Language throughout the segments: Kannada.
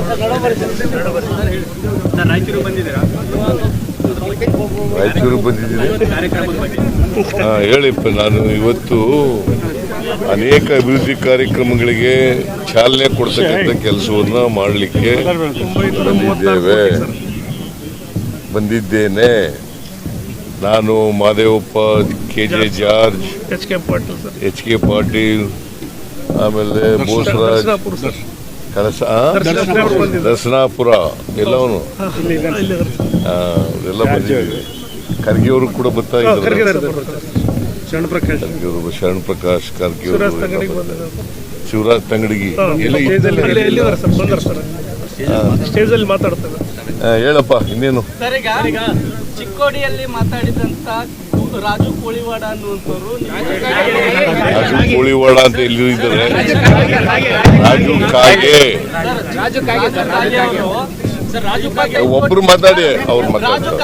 ಸರ್ ರಾಯಚೂರು ಬಂದಿದ್ದೀರಾ? ಬಂದಿದ್ದೀನಿ ಹಾ, ಹೇಳಿಪ್ಪ ನಾನು ಇವತ್ತು ಅನೇಕ ಅಭಿವೃದ್ಧಿ ಕಾರ್ಯಕ್ರಮಗಳಿಗೆ ಚಾಲನೆ ಕೊಡ್ತಕ್ಕಂಥ ಕೆಲಸವನ್ನು ಮಾಡಲಿಕ್ಕೆ ಬಂದಿದ್ದೇವೆ. ಬಂದಿದ್ದೇನೆ. ನಾನು Mahadevappa K J George H K Patil sir. H K Patil ಆಮೇಲೆ ಬೋಸರಾಜ್ ಕಳಸ ದರ್ಶನಾಪುರ. ಎಲ್ಲವನು ಎಲ್ಲ ಬಂದಿದ್ದೀವಿ. ಖರ್ಗೆ ಅವರು ಕೂಡ ಬರ್ತಾ ಇದ್ದಾರೆ. ಶರಣ ಪ್ರಕಾಶ್ ಖರ್ಗೆ ಅವರು ಶರಣ್ ಪ್ರಕಾಶ್ ಖರ್ಗೆ ಶಿವರಾಜ್ ತಂಗಡಿಗೆ ಹೇಳಪ್ಪ ಇನ್ನೇನು? ಚಿಕ್ಕೋಡಿಯಲ್ಲಿ ಮಾತಾಡಿದಂತ ರಾಜು ಕೋಳಿವಾಡ ಅನ್ನುವಂಥವ್ರು ರಾಜು ಕೋಳಿವಾಡ ಅಂತ ಇಲ್ಲಿ ಇದ್ದಾರೆ ರಾಜು ಕಾಗೆ. ರಾಜು ಕಾಗೆ. ಒಬ್ರು ಮಾತಾಡಿ ಅವ್ರು ಮಾತಾಡ್ತಾರೆ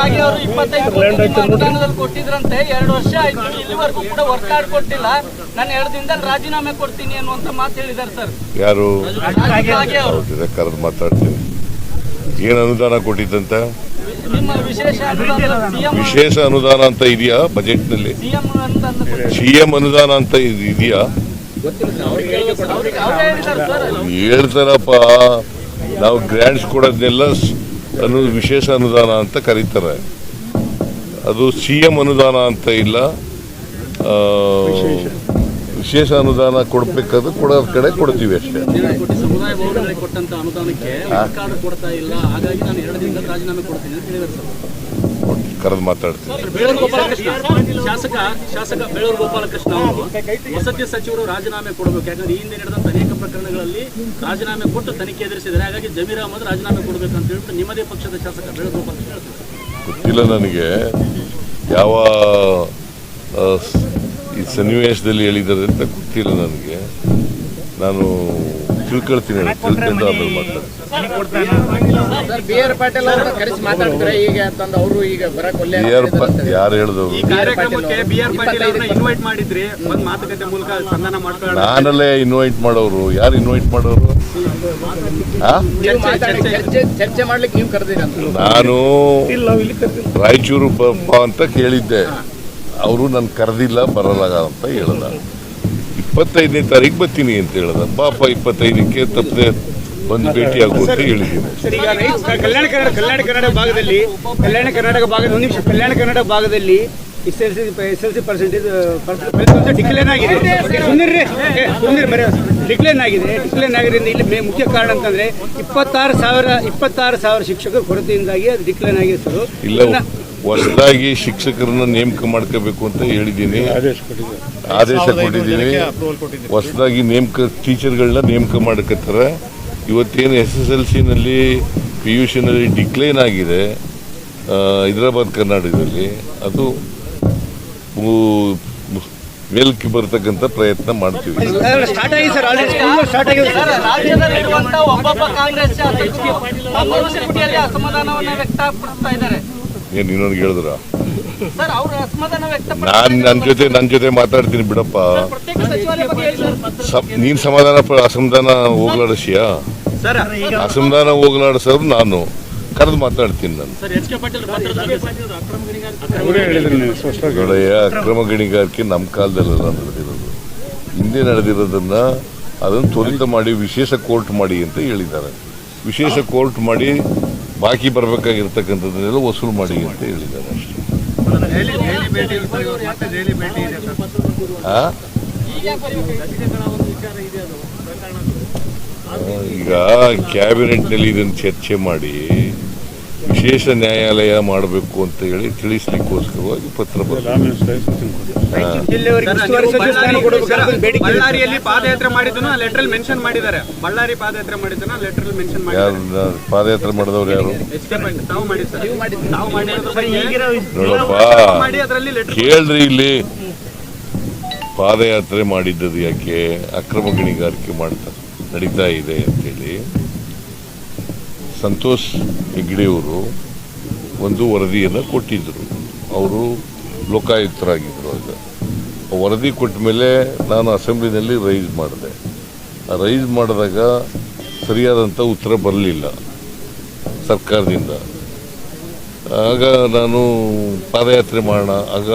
ಕೊಟ್ಟಿದ್ರಂತೆ ಎರಡು ವರ್ಷ ಆಯ್ತು. ಇಲ್ಲಿವರೆಗೂ ಕೂಡ ವರ್ಕ್ ಕಾರ್ಡ್ ಕೊಟ್ಟಿಲ್ಲ. ನಾನು ಎರಡು ದಿನದಲ್ಲಿ ರಾಜೀನಾಮೆ ಕೊಡ್ತೀನಿ ಅನ್ನುವಂತ ಮಾತು ಹೇಳಿದ್ದಾರೆ ಸರ್. ಯಾರು? ಕರೆದು ಮಾತಾಡ್ತೀನಿ. ಏನು ಅನುದಾನ ಕೊಟ್ಟಿದ್ದಂತ? ವಿಶೇಷ ಅನುದಾನ ವಿಶೇಷ ಅನುದಾನ ಅಂತ ಇದೆಯಾ ಬಜೆಟ್ನಲ್ಲಿ? ಸಿಎಂ ಅನುದಾನ ಸಿ ಎಂ ಅನುದಾನ ಅಂತ ಇದ್- ಇದೆಯಾ? ಹೇಳ್ತಾರಪ್ಪ. ನಾವು ಗ್ರ್ಯಾಂಡ್ಸ್ ಕೊಡೋದನ್ನೆಲ್ಲ ಸ್- ಅನು ವಿಶೇಷ ಅನುದಾನ ಅಂತ ಕರೀತಾರೆ. ಅದು ಸಿ ಎಂ ಅನುದಾನ ಅಂತ ಇಲ್ಲ. ಆ, ವಿಶೇಷ ಅನುದಾನ ಕೊಡಬೇಕಾದ್ರೆ ಕೊಡೋ ಕಡೆ ಕೊಡ್ತೀವಿ ಅಷ್ಟೇ. ಕೋಟಿ ಸಮುದಾಯ ಭವನಗಳಿಗೆ ಕೊಟ್ಟಂತ ಅನುದಾನಕ್ಕೆ ಸರ್ಕಾರ ಕೊಡ್ತಾ ಇಲ್ಲ. ಹಾಗಾಗಿ ನಾನು ಎರಡು ದಿನದಲ್ಲಿ ರಾಜೀನಾಮೆ ಕೊಡ್ತೀನಿ ಅಂತ ಹೇಳಿದ್ದಾರೆ ಸರ್. ಕರೆದು ಮಾತಾಡ್ತೀನಿ. ಶಾಸಕ ಶಾಸಕ ಬೇಳೂರು ಗೋಪಾಲಕೃಷ್ಣ ಅವರು ವಸತಿ ಸಚಿವರು ರಾಜೀನಾಮೆ ಕೊಡಬೇಕು. ಯಾಕಂದ್ರೆ ಈ ಹಿಂದೆ ನಡೆದಂತ ಅನೇಕ ಪ್ರಕರಣಗಳಲ್ಲಿ ರಾಜೀನಾಮೆ ಕೊಟ್ಟು ತನಿಖೆ ಎದುರಿಸಿದ್ದಾರೆ. ಹಾಗಾಗಿ ಜಮೀರ್ ಅಹಮದ್ ರಾಜೀನಾಮೆ ಕೊಡಬೇಕು ಅಂತ ಹೇಳ್ಬಿಟ್ಟು ನಿಮ್ಮದೇ ಪಕ್ಷದ ಶಾಸಕ ಬೇಳೂರು ಗೋಪಾಲಕೃಷ್ಣ. ಗೊತ್ತಿಲ್ಲ ನನಗೆ. ಯಾವ ಸನ್ನಿವೇಶದಲ್ಲಿ ಹೇಳಿದ್ದಾರೆ ಅಂತ ಗೊತ್ತಿಲ್ಲ ನನಗೆ. ನಾನು ತಿಳ್ಕೊಳ್ತೀನಿ ತಿಳ್ಕೊಂಡು ಆಮೇಲೆ ಮಾತಾಡ್ತೀನಿ. ಸರ್ ಬಿ ಆರ್ ಪಾಟೀಲ್ ಅವ್ರನ್ನ ಕರೆಸಿ ಮಾತಾಡಿದ್ರೆ ಈಗ ತಂದು ಅವರು ಈಗ ಬರಕ್ ಒಳ್ಳೆ ಯಾರು ಹೇಳಿದವರು? ಬಿ ಆರ್ ಇನ್ವೈಟ್ ಮಾಡಿದ್ರಿ. ಬಂದ್ ಮಾತುಕತೆ ಮೂಲಕ ಸಂಧಾನ ಮಾಡ್ಕೊಳ್ಳೋಣ. ನಾನಲ್ಲೇ ಇನ್ವೈಟ್ ಮಾಡೋರು. ಯಾರು ಇನ್ವೈಟ್ ಮಾಡೋರು? ಚರ್ಚೆ ಮಾಡ್ಲಿಕ್ಕೆ ನೀವು ಕರೆದಿರಂತ ನಾನು ಇಲ್ಲ ಇಲ್ಲಿ ಕರ್ದಿಲ್ಲ ರಾಯಚೂರು ಬಪ್ಪ ಅಂತ ಕೇಳಿದ್ದೆ. ಅವರು ನನ್ನ ಕರೆದಿಲ್ಲ ಬರಲ್ಲ ಅಂತ ಹೇಳ್ದ ಇಪ್ಪತ್ತೈದನೇ ತಾರೀಕು ಬರ್ತೀನಿ ಅಂತ ಹೇಳ್ದ. ಪಾಪ ಇಪ್ಪತ್ತೈದಕ್ಕೆ ತಪ್ಪದೆ ಬಂದು ಭೇಟಿ ಆಗು ಅಂತ ಹೇಳಿದ್ದೀನಿ. ಕಲ್ಯಾಣ ಕರ್ನಾಟಕ ಕಲ್ಯಾಣ ಕರ್ನಾಟಕ ಭಾಗದಲ್ಲಿ ಕಲ್ಯಾಣ ಕರ್ನಾಟಕ ಭಾಗದ ಒಂದು ನಿಮಿಷ. ಕಲ್ಯಾಣ ಕರ್ನಾಟಕ ಭಾಗದಲ್ಲಿ S L C S L C percentage ಫಲಿತಾಂಶ ಡಿಕ್ಲೇನ್ ಆಗಿದೆ. ಸುಂದರ್ರಿ ಸುಂದರ್ ಬರೀ ಡಿಕ್ಲೇನ್ ಆಗಿದೆ. ಡಿಕ್ಲೇನ್ ಆಗಿರೋದ್ರಿಂದ ಇಲ್ಲಿ ಮುಖ್ಯ ಕಾರಣ ಅಂತಂದ್ರೆ ಇಪ್ಪತ್ತಾರು ಸಾವಿರ ಇಪ್ಪತ್ತಾರು ಸಾವಿರ ಶಿಕ್ಷಕರ ಕೊರತೆಯಿಂದಾಗಿ ಅದು ಡಿಕ್ಲೇನ್ ಆಗಿದೆ ಸರ್. ಇಲ್ಲ ಹೊಸದಾಗಿ ಶಿಕ್ಷಕರನ್ನ ನೇಮಕ ಮಾಡ್ಕೋಬೇಕು ಅಂತ ಹೇಳಿದ್ದೀನಿ. ಆದೇಶ ಕೊಟ್ಟಿದ್ದೀನಿ ಹೊಸದಾಗಿ ನೇಮಕ ಟೀಚರ್ಗಳನ್ನ ನೇಮಕ ಮಾಡ್ಕತ್ತಾರೆ ಇವತ್ತೇನು ಎಸ್ ಎಸ್ ಎಲ್ ಸಿನಲ್ಲಿ ಪಿ ಯು ಸಿನಲ್ಲಿ ಡಿಕ್ಲೈನ್ ಆಗಿದೆ. ಹೈದರಾಬಾದ್ ಕರ್ನಾಟಕದಲ್ಲಿ. ಅದು ಮೇಲಕ್ಕೆ ಬರ್ತಕ್ಕಂಥ ಪ್ರಯತ್ನ ಮಾಡ್ತೀವಿ. ಸ್ಟಾರ್ಟ್ ಆಗಿದೆ ಸರ್ ಆಲ್ರೆಡಿ ಸ್ಕೂಲ್ ಸ್ಟಾರ್ಟ್ ಆಗಿದೆ ಸರ್. ರಾಜ್ಯದಲ್ಲಿರುವಂತ ಒಬ್ಬೊಬ್ಬ ಕಾಂಗ್ರೆಸ್ ಏನು ಇನ್ನೊಂದು ಹೇಳಿದ್ರ ಸರ್ ನನ್ ಅಸಮಾಧಾನ ವ್ಯಕ್ತಪಡಿಸ್ತಾ ನಾನು ನನ್ನ ಜೊತೆ ನನ್ನ ಜೊತೆ ಮಾತಾಡ್ತೀನಿ ಬಿಡಪ್ಪ. ನೀನ್ ಸಮಾಧಾನ ಅಸಮಾಧಾನ ಹೋಗ್ಲಾಡಿಸಿಯಾ? ಸರ್ ಅಸಮಾಧಾನ ಹೋಗ್ಲಾಡಿಸೋರು ನಾನು. ಕರೆದು ಮಾತಾಡ್ತೀನಿ ನಾನು. ಸರ್ ಎಚ್ ಕೆ ಪಾಟೀಲ್ ಪತ್ರದ ಅಕ್ರಮ ಗಣಿಗಾರಿಕೆ ಗೆಳೆಯ ಅಕ್ರಮ ಗಣಿಗಾರಿಕೆ ನಮ್ಮ ಕಾಲದಲ್ಲೆಲ್ಲ ನಡೆದಿರೋದು. ಹಿಂದೆ ನಡೆದಿರೋದನ್ನ ಅದನ್ನು ತ್ವರಿತ ಮಾಡಿ ವಿಶೇಷ ಕೋರ್ಟ್ ಮಾಡಿ ಅಂತ ಹೇಳಿದ್ದಾರೆ. ವಿಶೇಷ ಕೋರ್ಟ್ ಮಾಡಿ ಬಾಕಿ ಬರಬೇಕಾಗಿರ್ತಕ್ಕಂಥದ್ದನ್ನೆಲ್ಲ ವಸೂಲು ಮಾಡಿ ಅಂತ ಹೇಳಿದ್ದಾರೆ ಅಷ್ಟೇ? ಈಗ ಕ್ಯಾಬಿನೆಟ್ನಲ್ಲಿ ಇದನ್ನು ಚರ್ಚೆ ಮಾಡಿ ವಿಶೇಷ ನ್ಯಾಯಾಲಯ ಮಾಡಬೇಕು ಅಂತ ಹೇಳಿ ತಿಳಿಸಲಿಕ್ಕೋಸ್ಕರವಾಗಿ ಪತ್ರ ಬಳ್ಳಾರಿಯಲ್ಲಿ ಪಾದಯಾತ್ರೆ ಮಾಡಿದವರು ಲೆಟರ್ ಮೆನ್ಷನ್ ಮಾಡಿದ್ದಾರೆ. ಬಳ್ಳಾರಿ ಪಾದಯಾತ್ರೆ ಮಾಡಿದ್ದನ್ನ ಲೆಟರ್ ಮೆನ್ಷನ್ ಮಾಡಿದ್ದಾರೆ. ಯಾರು ಪಾದಯಾತ್ರೆ ಮಾಡಿದವ್ರು ಯಾರು? ನೋಡಪ್ಪ ಮಾಡಿ ಅದರಲ್ಲಿ ಲೆಟರ್ ಕೇಳ್ರಿ ಇಲ್ಲಿ. ಪಾದಯಾತ್ರೆ ಮಾಡಿದ್ದದು ಯಾಕೆ? ಅಕ್ರಮ ಗಣಿಗಾರಿಕೆ ಮಾಡ್ತಾರೆ ನಡೀತಾ ಇದೆ ಅಂತೇಳಿ. ಸಂತೋಷ್ ಹೆಗ್ಡೆಯವರು ಒಂದು ವರದಿಯನ್ನು ಕೊಟ್ಟಿದ್ದರು ಅವರು ಲೋಕಾಯುಕ್ತರಾಗಿದ್ದರು ಆಗ. ವರದಿ ಕೊಟ್ಟ ಮೇಲೆ ನಾನು ಅಸೆಂಬ್ಲಿನಲ್ಲಿ ರೈಸ್ ಮಾಡಿದೆ. ಆ ರೈಸ್ ಮಾಡಿದಾಗ ಸರಿಯಾದಂಥ ಉತ್ತರ ಬರಲಿಲ್ಲ ಸರ್ಕಾರದಿಂದ. ಆಗ ನಾನು ಪಾದಯಾತ್ರೆ ಮಾಡೋಣ, ಆಗ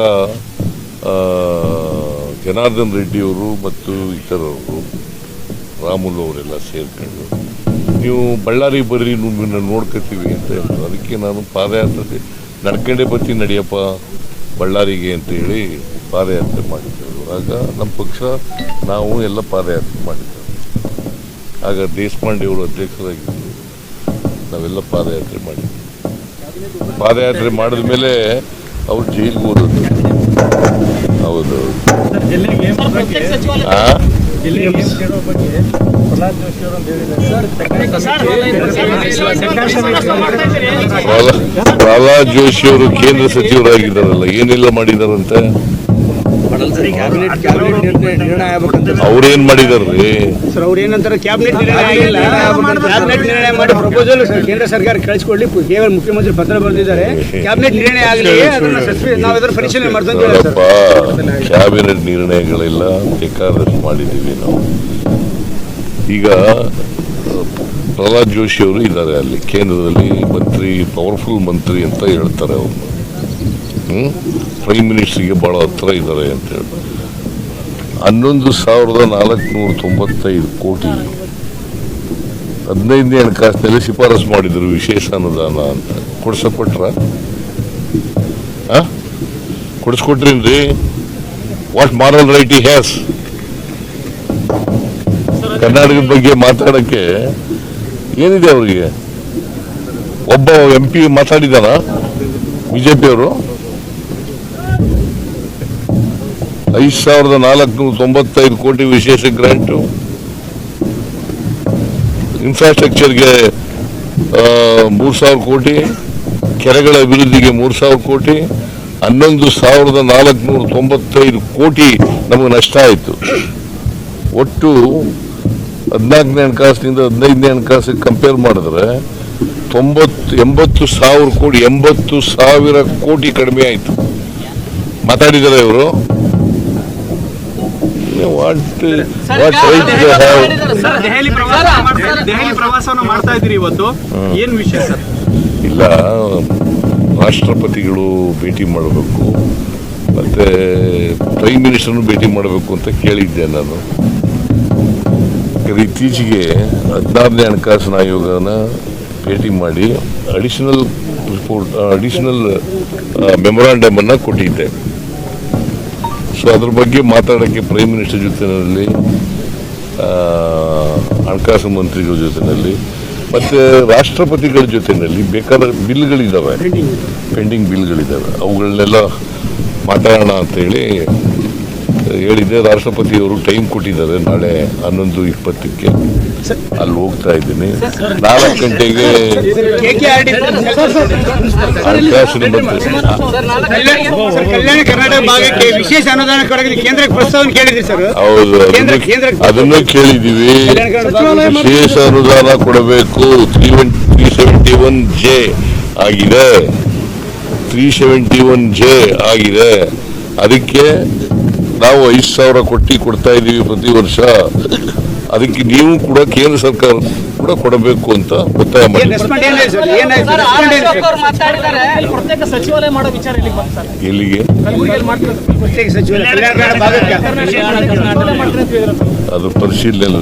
ಜನಾರ್ದನ್ ರೆಡ್ಡಿಯವರು ಮತ್ತು ಇತರವರು ರಾಮುಲು ಅವರೆಲ್ಲ ಸೇರ್ಕೊಂಡು ನೀವು ಬಳ್ಳಾರಿ ಬರ್ರಿ ನಿಮ್ಮನ್ನ ನೋಡ್ಕೊತೀವಿ ಅಂತ ಹೇಳಿದ್ರು ಅದಕ್ಕೆ ನಾನು ಪಾದಯಾತ್ರೆ ನಡ್ಕೊಂಡೇ ಬರ್ತೀನಿ ನಡೆಯಪ್ಪ ಬಳ್ಳಾರಿಗೆ ಅಂತ ಹೇಳಿ ಪಾದಯಾತ್ರೆ ಮಾಡಿದ್ದೆವು ಆಗ ನಮ್ಮ ಪಕ್ಷ ನಾವು ಎಲ್ಲ ಪಾದಯಾತ್ರೆ ಮಾಡಿದ್ದೆವು ಆಗ ದೇಶಪಾಂಡೆ ಅವರು ಅಧ್ಯಕ್ಷರಾಗಿದ್ದರು. ನಾವೆಲ್ಲ ಪಾದಯಾತ್ರೆ ಮಾಡಿದ್ವಿ. ಪಾದಯಾತ್ರೆ ಮಾಡಿದ ಮೇಲೆ ಅವ್ರು ಜೈಲಿಗೆ ಹೋದದ್ದು. ಹೌದು. ಪ್ರಹ್ಲಾದ್ ಜೋಶಿ ಅವರು ಅಂತ ಹೇಳಿದ್ದಾರೆ ಪ್ರಹ್ಲಾ- ಪ್ರಹ್ಲಾದ್ ಜೋಶಿ ಅವರು ಕೇಂದ್ರ ಸಚಿವರಾಗಿದ್ದಾರಲ್ಲ ಏನೆಲ್ಲ ಮಾಡಿದಾರಂತೆ ಅವ್ರೇನ್ ಮಾಡಿದಾರ್ರಿ ಸರ್ ಅವ್ರು ಏನಂತಾರೆ ಕ್ಯಾಬಿನೆಟ್ ನಿರ್ಣಯ ಆಗಿಲ್ಲ. ಕ್ಯಾಬಿನೆಟ್ ನಿರ್ಣಯ ಮಾಡಿ ಪ್ರಪೋಸಲ್ ಕೇಂದ್ರ ಸರ್ಕಾರ ಕಳಿಸ್ಕೊಳ್ಳಿ. ಕೇವಲ ಮುಖ್ಯಮಂತ್ರಿ ಪತ್ರ ಬರೆದಿದ್ದಾರೆ. ಕ್ಯಾಬಿನೆಟ್ ನಿರ್ಣಯ ಆಗಲಿ ಅದನ್ನ ನಾವು ಅದರ ಪರಿಶೀಲನೆ ಮಾಡ್ತಾ ಇದ್ದೀವಿ ಸರ್. ಕ್ಯಾಬಿನೆಟ್ ನಿರ್ಣಯಗಳೆಲ್ಲ. ಬೇಕಾದಷ್ಟು ಮಾಡಿದೀವಿ ನಾವು. ಈಗ ಪ್ರಹ್ಲಾದ್ ಜೋಶಿ ಅವರು ಇದ್ದಾರೆ ಅಲ್ಲಿ. ಕೇಂದ್ರದಲ್ಲಿ ಮಂತ್ರಿ ಪವರ್ಫುಲ್ ಮಂತ್ರಿ ಅಂತ ಹೇಳ್ತಾರೆ ಅವರು. ಪ್ರೈಮ್ ಮಿನಿಸ್ಟ್ರಿಗೆ ಭಾಳ ಹತ್ರ ಇದ್ದಾರೆ ಅಂತ ಹೇಳಿ ಹನ್ನೊಂದು ಸಾವಿರದ ನಾಲ್ಕುನೂರ ತೊಂಬತ್ತೈದು ಕೋಟಿ. ಹದಿನೈದನೇ ಹಣಕಾಸಿನಲ್ಲಿ ಶಿಫಾರಸು ಮಾಡಿದ್ರು ವಿಶೇಷ ಅನುದಾನ ಅಂತ. ಕೊಡ್ಸಕೊಟ್ರ? ಕೊಡಿಸ್ಕೊಟ್ರೇನ್ರಿ? ವಾಟ್ ಮಾರಲ್ ರೈಟ್ ಈ ಹ್ಯಾಸ್ ಕರ್ನಾಟಕದ ಬಗ್ಗೆ ಮಾತಾಡೋಕ್ಕೆ ಏನಿದೆ ಅವರಿಗೆ? ಒಬ್ಬ ಎಂ ಪಿ ಮಾತಾಡಿದಾನ ಬಿಜೆಪಿಯವರು ಐದು ಸಾವಿರದ ನಾಲ್ಕುನೂರ ತೊಂಬತ್ತೈದು ಕೋಟಿ ವಿಶೇಷ ಗ್ರಾಂಟು ಇನ್ಫ್ರಾಸ್ಟ್ರಕ್ಚರ್ಗೆ ಮೂರು ಸಾವಿರ ಕೋಟಿ, ಕೆರೆಗಳ ಅಭಿವೃದ್ಧಿಗೆ ಮೂರು ಸಾವಿರ ಕೋಟಿ, ಹನ್ನೊಂದು ಸಾವಿರದ ನಾಲ್ಕುನೂರ ತೊಂಬತ್ತೈದು ಕೋಟಿ ನಮಗೆ ನಷ್ಟ ಆಯಿತು. ಒಟ್ಟು ಹದಿನಾಲ್ಕನೇ ಹಣಕಾಸಿನಿಂದ ಹದಿನೈದನೇ ಹಣಕಾಸಿಗೆ ಕಂಪೇರ್ ಮಾಡಿದ್ರೆ ತೊಂಬತ್ತು, ಎಂಬತ್ತು ಸಾವಿರ ಕೋಟಿ, ಎಂಬತ್ತು ಸಾವಿರ ಕೋಟಿ ಕಡಿಮೆ ಆಯಿತು. ಮಾತಾಡಿದ್ದಾರೆ ಇವರು. What what right sir Delhi ಪ್ರವಾಸ ದೆಹಲಿ ಪ್ರವಾಸವನ್ನು ಮಾಡ್ತಾ ಇದ್ದೀರಿ ಇವತ್ತು. ಏನು ವಿಷಯ ಸರ್? ಇಲ್ಲ ರಾಷ್ಟ್ರಪತಿಗಳು ಭೇಟಿ ಮಾಡಬೇಕು. ಮತ್ತೆ ಪ್ರೈಮ್ ಮಿನಿಸ್ಟರ್ನು ಭೇಟಿ ಮಾಡಬೇಕು ಅಂತ ಕೇಳಿದ್ದೆ ನಾನು. ಇತ್ತೀಚೆಗೆ ಹದಿನಾರನೇ ಹಣಕಾಸಿನ ಆಯೋಗನ ಭೇಟಿ ಮಾಡಿ ಅಡಿಷನಲ್ ರಿಪೋರ್ಟ್ ಅಡಿಷನಲ್ ಮೆಮೊರಾಂಡಮ್ ಅನ್ನ ಕೊಟ್ಟಿದ್ದೆ. ಸೊ ಅದ್ರ ಬಗ್ಗೆ ಮಾತಾಡೋಕ್ಕೆ ಪ್ರೈಮ್ ಮಿನಿಸ್ಟರ್ ಜೊತೆಯಲ್ಲಿ ಹಣಕಾಸು ಮಂತ್ರಿಗಳ ಜೊತೆಯಲ್ಲಿ ಮತ್ತು ರಾಷ್ಟ್ರಪತಿಗಳ ಜೊತೆಯಲ್ಲಿ ಬೇಕಾದ ಬಿಲ್ಗಳಿದ್ದಾವೆ ಪೆಂಡಿಂಗ್ ಬಿಲ್ಗಳಿದ್ದಾವೆ ಅವುಗಳನ್ನೆಲ್ಲ ಮಾತಾಡೋಣ ಅಂತೇಳಿ ಹೇಳಿದ್ದೆ ರಾಷ್ಟ್ರಪತಿಯವರು ಟೈಮ್ ಕೊಟ್ಟಿದ್ದಾರೆ ನಾಳೆ ಹನ್ನೊಂದು ಇಪ್ಪತ್ತಕ್ಕೆ. ಅಲ್ಲಿ ಹೋಗ್ತಾ ಇದ್ದೀನಿ. ನಾಲ್ಕು ಗಂಟೆಗೆ ಕಲ್ಯಾಣ ಕರ್ನಾಟಕ ಭಾಗಕ್ಕೆ ವಿಶೇಷ ಅನುದಾನ ಕೇಂದ್ರಕ್ಕೆ ಪ್ರಸ್ತಾವನೆ ಕೇಳಿದ್ರಿ ಸರ್ ಹೌದು ಅದನ್ನು- ಕೇಳಿದೀವಿ ವಿಶೇಷ ಅನುದಾನ ಕೊಡಬೇಕು. Three three seventy one J ಆಗಿದೆ. ತ್ರೀ ಸೆವೆಂಟಿ ಒನ್ ಜೆ ಆಗಿದೆ. ಅದಕ್ಕೆ ನಾವು ಐದು ಸಾವಿರ ಕೊಟ್ಟಿ ಕೊಡ್ತಾ ಇದ್ದೀವಿ ಪ್ರತಿ ವರ್ಷ. ಅದಕ್ಕೆ ನೀವು ಕೂಡ ಕೇಂದ್ರ ಸರ್ಕಾರ ಕೂಡ ಕೊಡಬೇಕು ಅಂತ ಒತ್ತಾಯ ಮಾಡಿ. ಎಲ್ಲಿಗೆ? ಪರಿಶೀಲನೆ